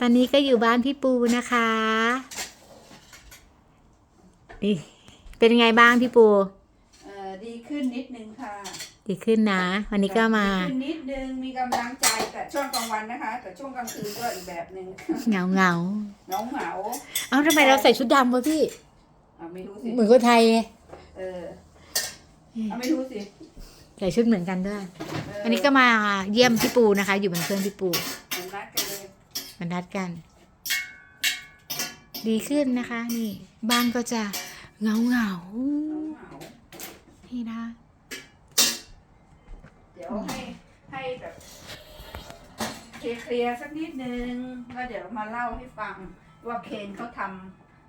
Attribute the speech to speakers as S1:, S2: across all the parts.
S1: ตอนนี้ก็อยู่บ้านพี่ปูนะคะนี่เป็นไงบ้างพี่ปู
S2: เอ่อดีขึ้นนิดนึงค่ะ
S1: ดีขึ้นนะ วันนี้ก็มา
S2: ดีขึ้นนิดนึงมีกำลังใจแต่ช่วงกลางวันนะคะ แต่ช่วงกลางคืนก็อีกแบบหนึ่ง
S1: เหงาเงา
S2: เหงาเหงา
S1: ๆเอ้าทำไมเราใส่ชุดดำวะพี่
S2: ๆอะไม่รู้สิ
S1: เหมือนคนไทยไง
S2: เออเอาไม่รู้สิ
S1: ใส่ชุดเหมือนกันด้วย
S2: เอั
S1: นนี้ก็มาเยี่ยมพี่ปูนะคะ อยู่เป็นเพื่อนพี่ปู
S2: มา
S1: นัดกัน ดีขึ้นนะคะ นี่ บ้านก็จะเงาเงานี่นะ
S2: เดี๋ยวให้ให้แบบเคลียร์สักนิดนึงแล้วเดี๋ยวมาเล่าให้ฟังว่าเคนเขาท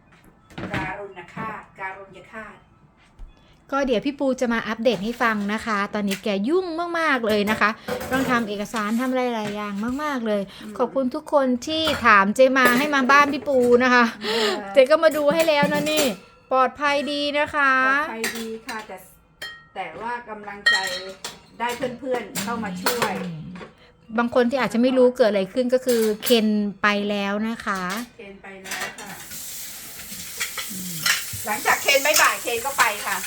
S2: ำการุณฆาตการุญยฆาต
S1: ก็เดี๋ยวพี่ปูจะมาอัปเดตให้ฟังนะคะ ตอนนี้แกยุ่งมากๆเลยนะคะ ต้องทำเอกสารทำอะไรหลายอย่างมากๆเลย
S2: อืม
S1: ขอบคุณทุกคนที่ถามเจมาให้มาบ้านพี่ปูนะคะ
S2: เออ
S1: เจก็มาดูให้แล้วนะนี่ ปลอดภัยดีนะคะ
S2: ปลอดภัยดีค่ะแต่แต่ว่ากำลังใจได้เพื่อนๆเข้ามาช่วย
S1: บางคนที่อาจจะไม่รู้เกิดอะไรขึ้นก็คือเคนไปแล้วนะคะ
S2: เคนไปแล้วค่ะ หลังจากเคนไม่บ่ายเคนก็ไปค่ะ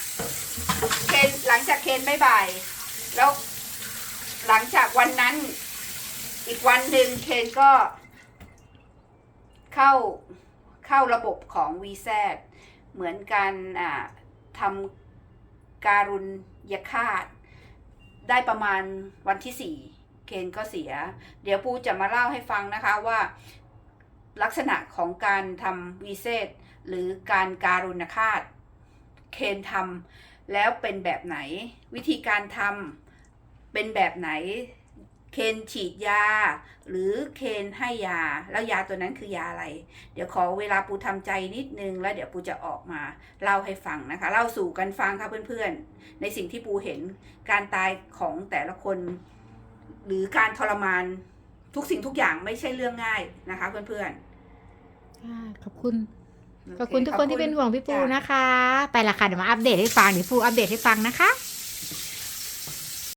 S2: เคนหลังจากเคนไม่บ่าย แล้วหลังจากวันนั้น อีกวันหนึ่งเคนก็ เข้าเข้าระบบของวีแซเหมือนกันอ่าทำการุณยฆาต ได้ประมาณวันที่สี่เคนก็เสีย เดี๋ยวปูจะมาเล่าให้ฟังนะคะว่าลักษณะของการทำวีเซตหรือการการุณฆาต เคนทำ แล้วเป็นแบบไหน วิธีการทำเป็นแบบไหน เคนฉีดยา หรือเคนให้ยา แล้วยาตัวนั้นคือยาอะไร เดี๋ยวขอเวลาปูทำใจนิดนึง แล้วเดี๋ยวปูจะออกมาเล่าให้ฟังนะคะ เล่าสู่กันฟังค่ะเพื่อนๆ ในสิ่งที่ปูเห็นการตายของแต่ละคน หรือการทรมานทุกสิ่งทุกอย่างไม่ใช่เรื่องง่ายนะคะ เพื่อนๆ
S1: ขอบคุณ ขอบคุณทุกคนที่เป็นห่วงพี่ปู
S2: จ้ะ
S1: นะคะ ไปละค่ะเดี๋ยวมาอัปเดตให้ฟังเดี๋ยวปูอัปเดตให้ฟังนะคะ